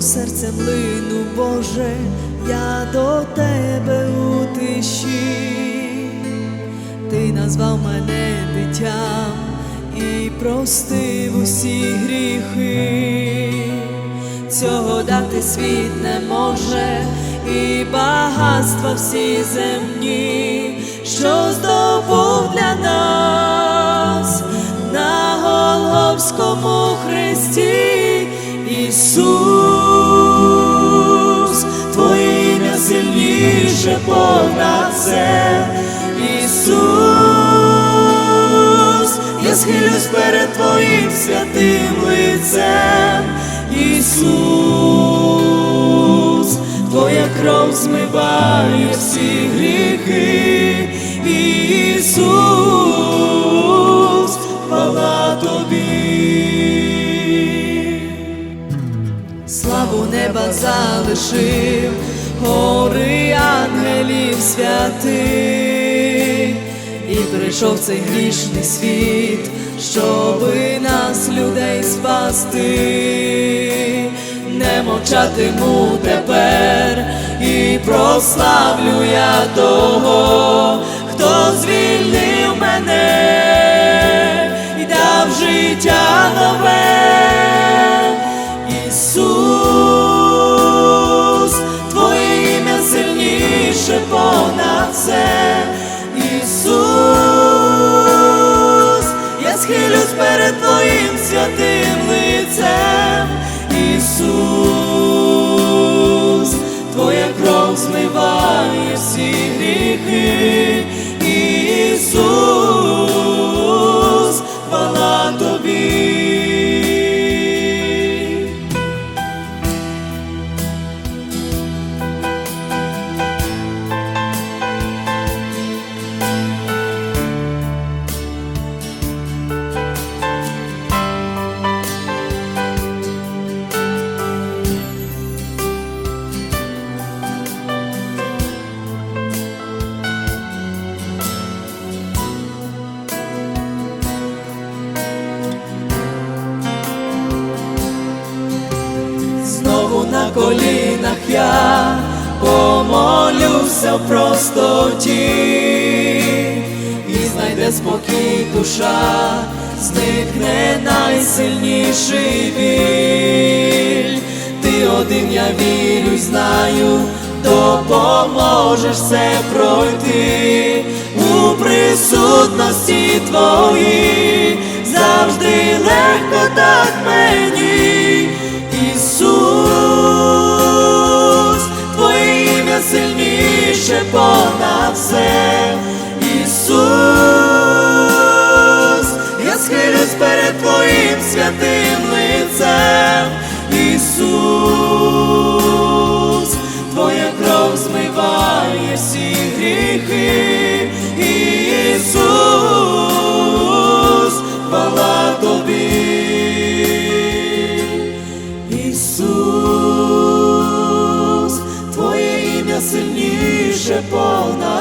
Знову серцем лину, Боже, я до тебе у тиші. Ти назвав мене дитям і простив усі гріхи. Цього дати світ не може, і багатства всі земні, що здобув схилюсь перед Твоїм святим лицем. Ісус, Твоя кров змиває всі гріхи. Ісус, хвала Тобі. Славу неба залишив, гори ангелів святих, прийшов цей грішний світ, щоби нас, людей, спасти, не мовчатиму тепер і прославлю я того, хто звільнив Ісус, Твоя колінах я помолюся в простоті, і знайде спокій душа, зникне найсильніший біль. Ти один, я вірю, знаю, допоможеш все пройти у присутності твоїй, завжди легко так мені. Сильніше понад все.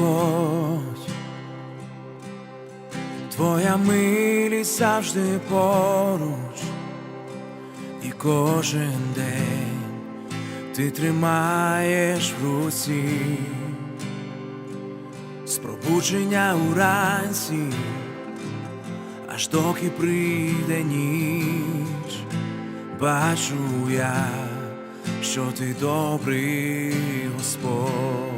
Господь, Твоя милість завжди поруч, і кожен день ти тримаєш в руці. З пробудження уранці, аж доки прийде ніч, бачу я, що ти добрий Господь.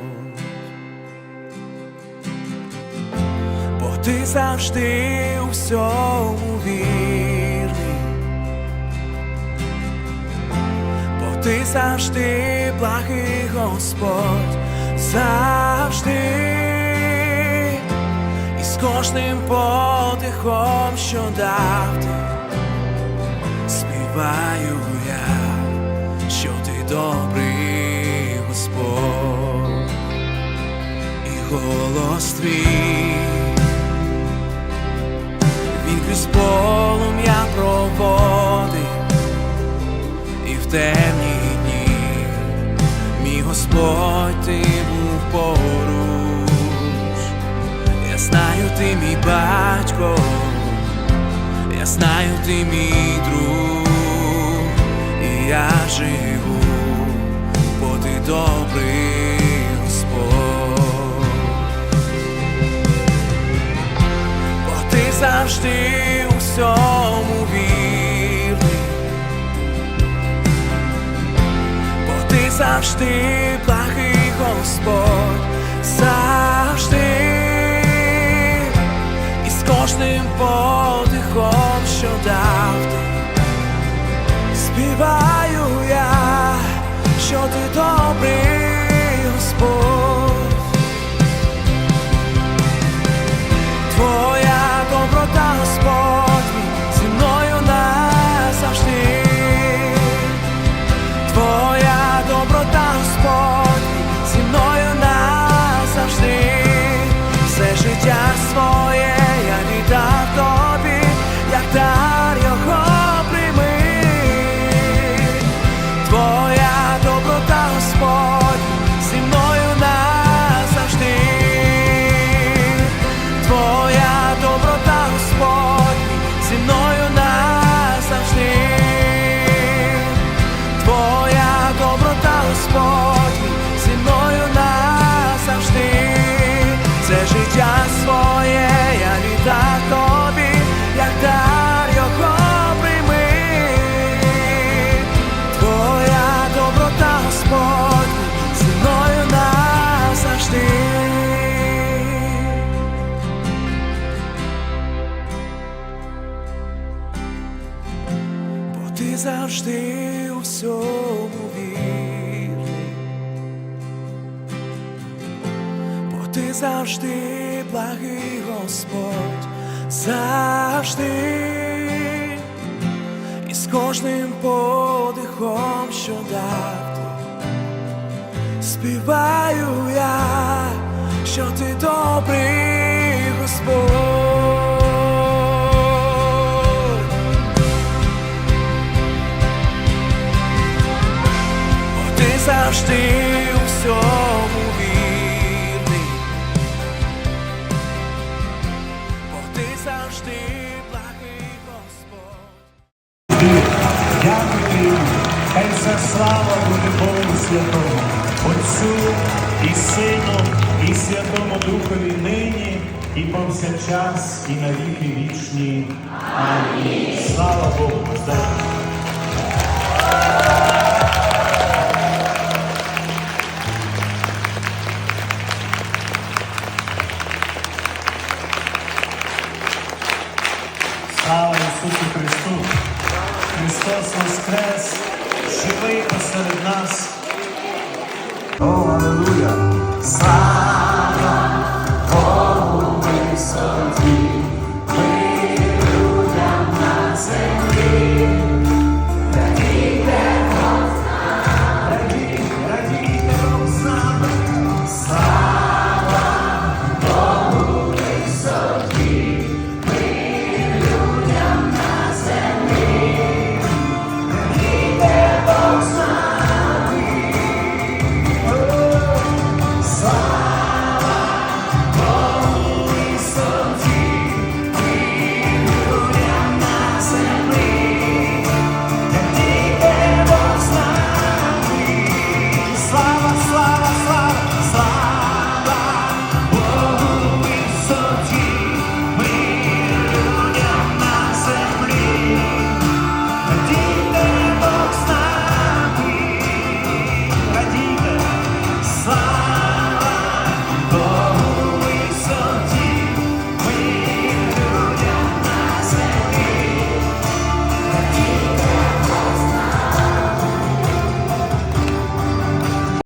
Ти завжди у всьому вірний, бо ти завжди благий Господь, завжди, і з кожним подихом, що дав ти, співаю я, що ти добрий Господь, і голос твій. Він крізь полум'я проводив. І в темні дні мій Господь ти був поруч. Я знаю, ти мій батько, я знаю, ти мій друг, і я живу, ти у всьому вірний, бо ти завжди благий Господь, завжди, і з кожним подихом, що дав ти, співаю я, що ти добрий ти завжди у всьому вірний, бо ти завжди благий Господь, завжди, і з кожним подихом, що дав співаю я, що ти добрий завжди у всьому вірний, бо ти завжди благий Господь. Дякую, хай вся слава буде Богу Святому, Отцю і Сину, і Святому Духові нині, і повсякчас, і на віки вічні. Амінь. Слава Богу! Здравствуйте. Христос Воскрес, живий посеред нас. О, Аллилуйя!